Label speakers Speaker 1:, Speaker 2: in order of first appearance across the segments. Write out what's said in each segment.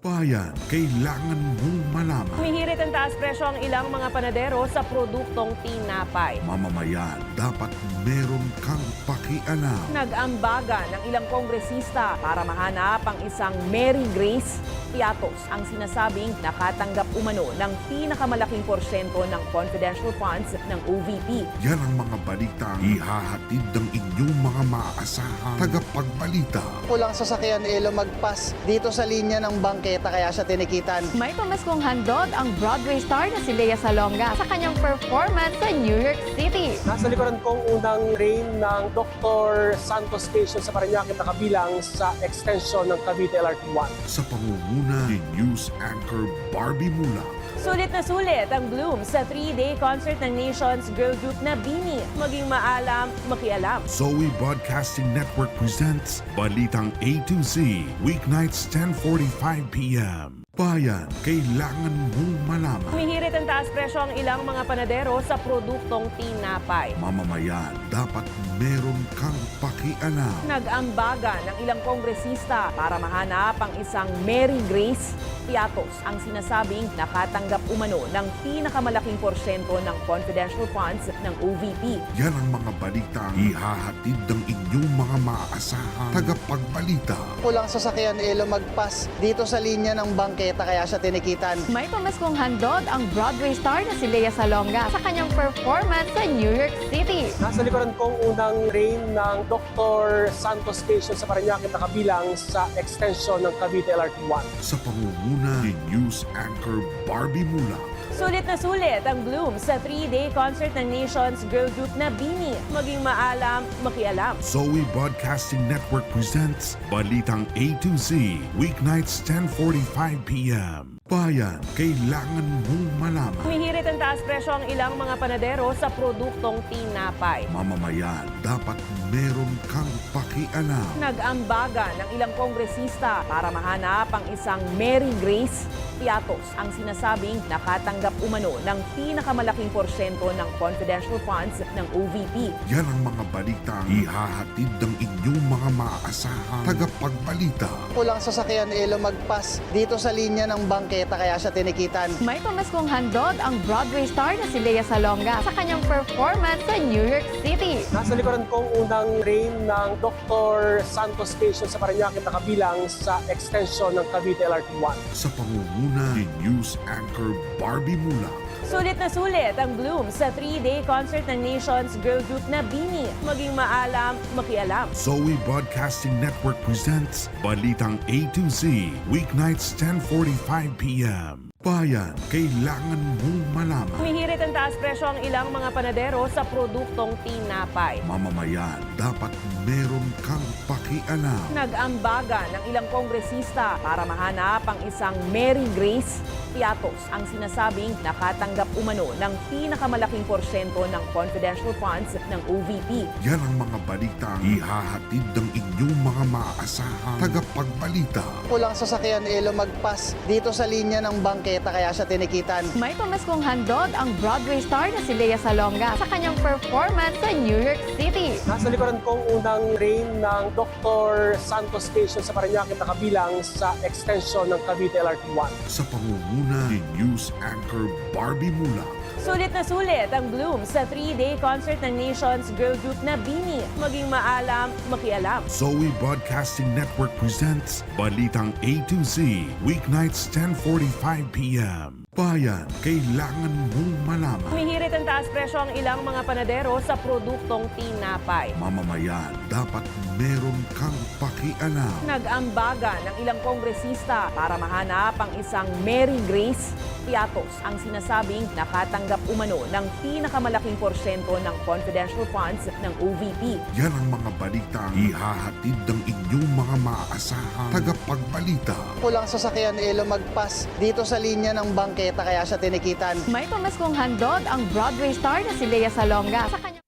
Speaker 1: Bayan, kailangan mong malaman.
Speaker 2: Humihirit ang taas presyo ang ilang mga panadero sa produktong tinapay.
Speaker 1: Mamamayan, dapat meron kang pakialam.
Speaker 2: Nag-ambaga ng ilang kongresista para mahanap ang isang Mary Grace Piatos ang sinasabing nakatanggap umano ng pinakamalaking porsyento ng confidential funds ng OVP.
Speaker 1: Yan ang mga balita ihahatid ng inyong mga maaasahan tagapagbalita.
Speaker 3: Kulang sasakyan Elo magpas dito sa linya ng bangketa kaya siya tinikitan.
Speaker 4: May pamaskong handog ang Broadway star na si Lea Salonga sa kanyang performance sa New York City.
Speaker 5: Nasa likuran kong unang train ng Dr. Santos Station sa Parañaque na kabilang sa extension ng Cavite LRT-1.
Speaker 1: Sa pangunguna ni News Anchor Barbie Mula.
Speaker 2: Sulit na sulit ang Bloom sa three-day concert ng Nation's girl group na Bini. Maging maalam, makialam.
Speaker 1: Zoe Broadcasting Network presents Balitang A to Z, weeknights 10.45pm. Bayan, kailangan mong malaman.
Speaker 2: Humihirit ang taas presyo ang ilang mga panadero sa produktong tinapay.
Speaker 1: Mamamayan, dapat meron kang pakialam.
Speaker 2: Nag-ambaga ng ilang kongresista para mahanap ang isang Mary Grace Piatos ang sinasabing nakatanggap umano ng pinakamalaking porsyento ng confidential funds ng OVP.
Speaker 1: Yan ang mga balita ihahatid ng inyong mga maaasahan tagapagbalita.
Speaker 3: Kulang sasakyan ni Elo magpas dito sa linya ng bangketa kaya siya tinikitan.
Speaker 4: May pamaskong handog ang Broadway star na si Lea Salonga sa kanyang performance sa New York City.
Speaker 5: Nasa likuran kong unang train ng Dr. Santos Station sa Parañaque na kabilang sa extension ng Cavite LRT-1.
Speaker 1: Sa pangunguna ni News Anchor Barbie Mula.
Speaker 2: Sulit na sulit ang Bloom sa three-day concert ng Nation's girl group na Bini. Maging maalam, makialam.
Speaker 1: Zoe Broadcasting Network presents Balitang A to Z, weeknights 10.45pm. Bayan, kailangan mong malaman.
Speaker 2: Humihirit ang taas presyo ang ilang mga panadero sa produktong tinapay.
Speaker 1: Mamamayan, dapat meron kang pakialam.
Speaker 2: Nag-ambaga ng ilang kongresista para mahanap ang isang Mary Grace Piatos ang sinasabing nakatanggap umano ng pinakamalaking porsyento ng confidential funds ng OVP.
Speaker 1: Yan ang mga balita ihahatid ng inyong mga maaasahan tagapagbalita.
Speaker 3: Kulang sasakyan ni Elo magpas dito sa linya ng bangketa kaya siya tinikitan.
Speaker 4: May pamaskong handog ang Broadway star na si Lea Salonga sa kanyang performance sa New York City.
Speaker 5: Nasa likuran kong unang train ng Dr. Santos Station sa Parañaque na kabilang sa extension ng Cavite LRT-1.
Speaker 1: Sa pangunguna ni News Anchor Barbie Mula.
Speaker 2: Sulit na sulit ang Bloom sa three-day concert ng Nation's girl group na Bini. Maging maalam, makialam.
Speaker 1: Zoe Broadcasting Network presents Balitang A to Z, weeknights 10.45pm. Bayan, kailangan mong malaman.
Speaker 2: Humihirit ang taas presyo ang ilang mga panadero sa produktong tinapay.
Speaker 1: Mamamayan, dapat meron kang pakialam.
Speaker 2: Nag-ambaga ng ilang kongresista para mahanap ang isang Mary Grace Piatos ang sinasabing nakatanggap umano ng pinakamalaking porsyento ng confidential funds ng OVP.
Speaker 1: Yan ang mga balita ihahatid ng inyong mga maaasahan tagapagbalita.
Speaker 3: Kulang sasakyan Elo magpas dito sa linya ng bangketa kaya siya tinikitan.
Speaker 4: May pamaskong handog ang Broadway star na si Lea Salonga sa kanyang performance sa New York City.
Speaker 5: Nasa likuran kong unang train ng Dr. Santos Station sa Parañaque na kabilang sa extension ng Cavite LRT-1.
Speaker 1: Sa pangunguna ni News Anchor Barbie Mula.
Speaker 2: Sulit na sulit ang Bloom sa three-day concert ng Nation's girl group na Bini. Maging maalam, makialam.
Speaker 1: Zoe Broadcasting Network presents Balitang A to Z, weeknights 10.45pm. Bayan, kailangan mong malaman.
Speaker 2: Humihirit ang taas presyo ang ilang mga panadero sa produktong tinapay.
Speaker 1: Mamamayan, dapat meron kang pakialam.
Speaker 2: Nag-ambaga ng ilang kongresista para mahanap ang isang Mary Grace Piatos ang sinasabing nakatanggap umano ng pinakamalaking porsyento ng confidential funds ng OVP.
Speaker 1: Yan ang mga balita ihahatid ng inyong mga maaasahan tagapagbalita.
Speaker 3: Kulang sasakyan ni Elo magpas dito sa linya ng bangketa kaya siya tinikitan.
Speaker 4: May pamaskong handog ang Broadway star na si Lea Salonga sa kanyang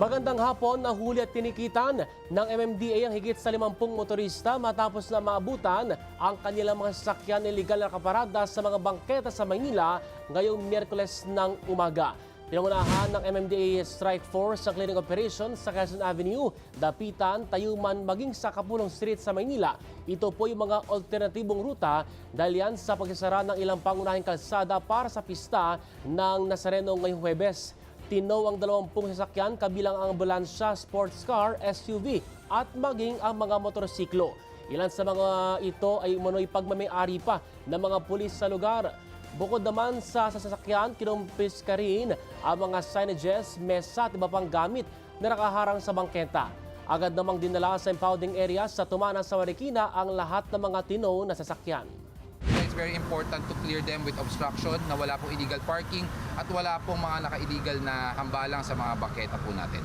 Speaker 5: Magandang hapon, nahuli at tinikitan ng MMDA ang higit sa 50 motorista matapos na maabutan ang kanilang mga sasakyan illegal na kaparada sa mga bangketa sa Maynila ngayong Miyerkules ng umaga. Pinangunahan ng MMDA Strike Force sa clearing operation sa Quezon Avenue, Dapitan, Tayuman, maging sa Kapulong Street sa Maynila. Ito po yung mga alternatibong ruta dahil yan sa pagsasara ng ilang pangunahing kalsada para sa pista ng Nazareno ngayong Huwebes. Tinaw ang 20 sasakyan kabilang ang ambulansya, sports car, SUV at maging ang mga motorsiklo. Ilan sa mga ito ay umano'y pagmamayari pa ng mga pulis sa lugar. Bukod naman sa sasakyan, kinumpis ka rin ang mga signages, mesa at iba pang gamit na nakaharang sa bangketa. Agad namang dinala sa impounding area sa Tumana sa Marikina ang lahat ng mga tino na sasakyan.
Speaker 6: It's very important to clear them with obstruction na wala pong illegal parking at wala pong mga naka-illegal na hambalang sa mga baketa po natin.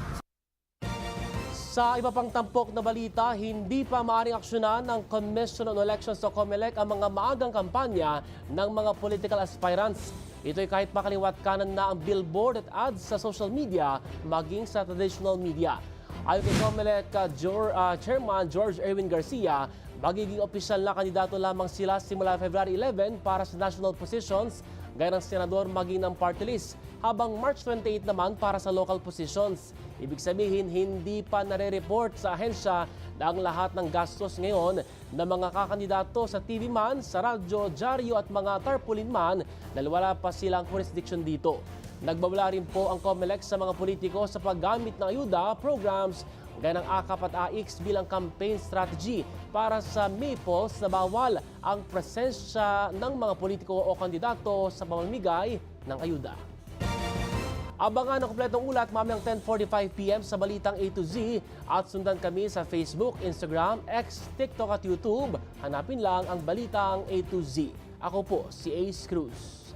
Speaker 5: Sa iba pang tampok na balita, hindi pa maaaring aksyonan ng Commission on Elections o COMELEC ang mga maagang kampanya ng mga political aspirants. Ito'y kahit makaliwat kanan na ang billboard at ads sa social media maging sa traditional media. Ayon kay COMELEC uh, Jor- uh, Chairman George Erwin Garcia, magiging opisyal na kandidato lamang sila simula February 11 para sa national positions gaya ng senador maging ng party list, habang March 28 naman para sa local positions. Ibig sabihin, hindi pa nare-report sa ahensya na ang lahat ng gastos ngayon ng mga kakandidato sa TV man, sa radyo, dyaryo at mga tarpaulin man dahil wala pa silang jurisdiction dito. Nagbabala rin po ang COMELEC sa mga politiko sa paggamit ng ayuda, programs, gaya ng AKAP at AX bilang campaign strategy para sa Maples na bawal ang presensya ng mga politiko o kandidato sa pamamigay ng ayuda. Abangan ang kompletong ulat mamayang 10.45pm sa Balitang A to Z at sundan kami sa Facebook, Instagram, X, TikTok at YouTube. Hanapin lang ang Balitang A to Z. Ako po si Ace Cruz.